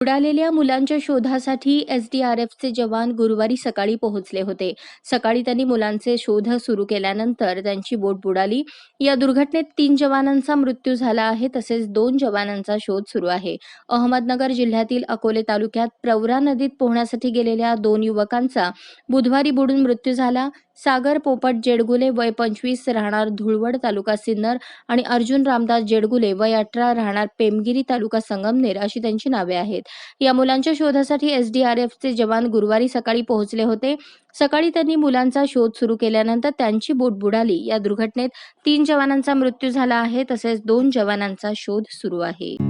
बुडालेल्या मुलांच्या शोधासाठी एसडीआरएफचे जवान गुरुवारी सकाळी पोहोचले होते. सकाळी त्यांनी मुलांचे शोध सुरू केल्यानंतर त्यांची बोट बुडाली. या दुर्घटनेत तीन जवानांचा मृत्यू झाला आहे तसेच दोन जवानांचा शोध सुरू आहे. अहमदनगर जिल्ह्यातील अकोले तालुक्यात प्रवरा नदीत पोहण्यासाठी गेलेल्या दोन युवकांचा बुधवारी बुडून मृत्यू झाला. सागर पोपट जेडगुले वय पंचवीस राहणार धुळवड तालुका सिन्नर आणि अर्जुन रामदास जेडगुले वय अठरा राहणार पेमगिरी तालुका संगमनेर अशी त्यांची नावे आहेत. या मुलांच्या शोधासाठी एसडीआरएफचे जवान गुरुवारी सकाळी पोहोचले होते. सकाळी त्यांनी मुलांचा शोध सुरू केल्यानंतर त्यांची बोट बुडाली. या दुर्घटनेत तीन जवानांचा मृत्यू झाला आहे तसेच दोन जवानांचा शोध सुरू आहे.